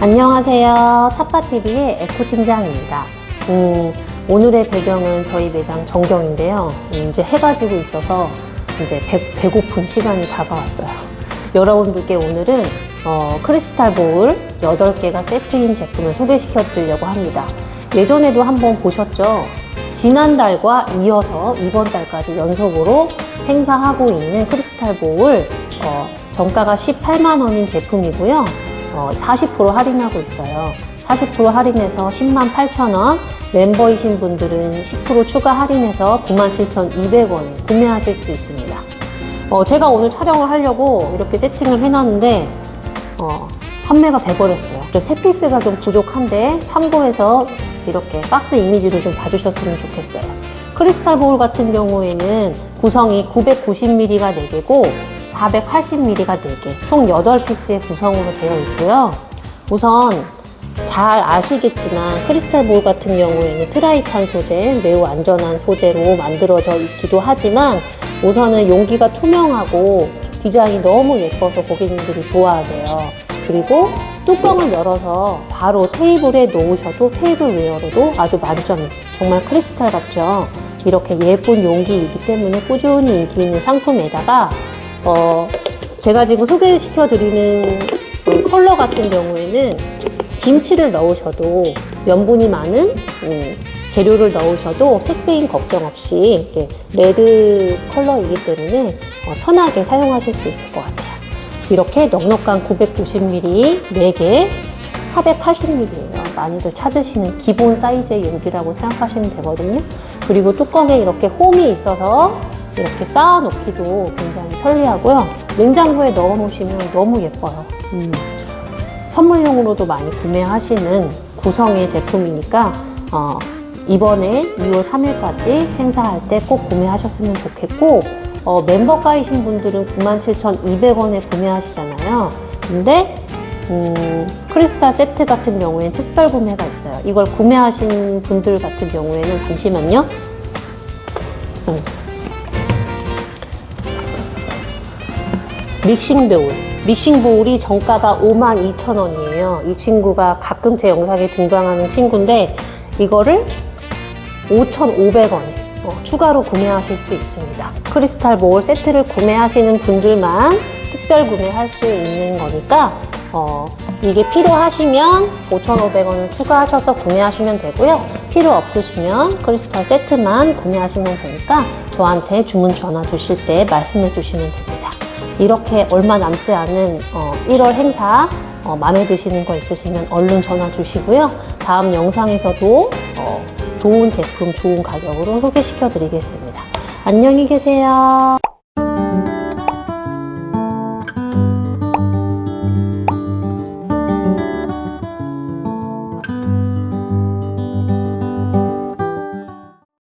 안녕하세요. 타파TV의 에코팀장입니다. 음, 오늘의 배경은 저희 매장 전경인데요. 음, 이제 해가 지고 있어서 이제 배, 배고픈 시간이 다가왔어요. 여러분들께 오늘은 어, 크리스탈 보울 8개가 세트인 제품을 소개시켜 드리려고 합니다. 예전에도 한번 보셨죠? 지난달과 이어서 이번 달까지 연속으로 행사하고 있는 크리스탈 보울 어, 정가가 18만 원인 제품이고요. 어, 40% 할인하고 있어요. 40% 할인해서 10만 8천 원, 멤버이신 분들은 10% 추가 할인해서 97,200원에 구매하실 수 있습니다. 어, 제가 오늘 촬영을 하려고 이렇게 세팅을 해놨는데 어, 판매가 돼버렸어요. 세 피스가 좀 부족한데 참고해서 이렇게 박스 이미지를 좀 봐주셨으면 좋겠어요. 크리스탈 보울 같은 경우에는 구성이 990ml가 4개고 480ml가 4개, 총 8피스의 구성으로 되어 있고요. 우선 잘 아시겠지만 크리스탈 볼 같은 경우에는 트라이탄 소재, 매우 안전한 소재로 만들어져 있기도 하지만 우선은 용기가 투명하고 디자인이 너무 예뻐서 고객님들이 좋아하세요. 그리고 뚜껑을 열어서 바로 테이블에 놓으셔도 테이블 웨어로도 아주 만점, 정말 크리스탈 같죠? 이렇게 예쁜 용기이기 때문에 꾸준히 인기 있는 상품에다가 어, 제가 지금 소개시켜 드리는 컬러 같은 경우에는 김치를 넣으셔도 염분이 많은 음, 재료를 넣으셔도 색배임 걱정 없이 레드 컬러이기 때문에 어, 편하게 사용하실 수 있을 것 같아요. 이렇게 넉넉한 990ml 4개, 480ml예요. 많이들 찾으시는 기본 사이즈의 용기라고 생각하시면 되거든요. 그리고 뚜껑에 이렇게 홈이 있어서 이렇게 쌓아 놓기도 굉장히 편리하고요. 냉장고에 넣어 놓으시면 너무 예뻐요. 음. 선물용으로도 많이 구매하시는 구성의 제품이니까 어, 이번에 2월 3일까지 행사할 때 꼭 구매하셨으면 좋겠고 어, 멤버가이신 분들은 97,200원에 구매하시잖아요. 근데 음, 크리스탈 세트 같은 경우에는 특별 구매가 있어요. 이걸 구매하신 분들 같은 경우에는 잠시만요. 음. 믹싱 보울. 믹싱 보울이 정가가 52,000원이에요. 이 친구가 가끔 제 영상에 등장하는 친구인데 이거를 5,500원에 어, 추가로 구매하실 수 있습니다. 크리스탈 보울 세트를 구매하시는 분들만 특별 구매할 수 있는 거니까 어, 이게 필요하시면 5,500원을 추가하셔서 구매하시면 되고요. 필요 없으시면 크리스탈 세트만 구매하시면 되니까 저한테 주문 전화 주실 때 말씀해 주시면 됩니다. 이렇게 얼마 남지 않은 어, 1월 행사 어, 마음에 드시는 거 있으시면 얼른 전화 주시고요. 다음 영상에서도 어, 좋은 제품, 좋은 가격으로 소개시켜 드리겠습니다. 안녕히 계세요.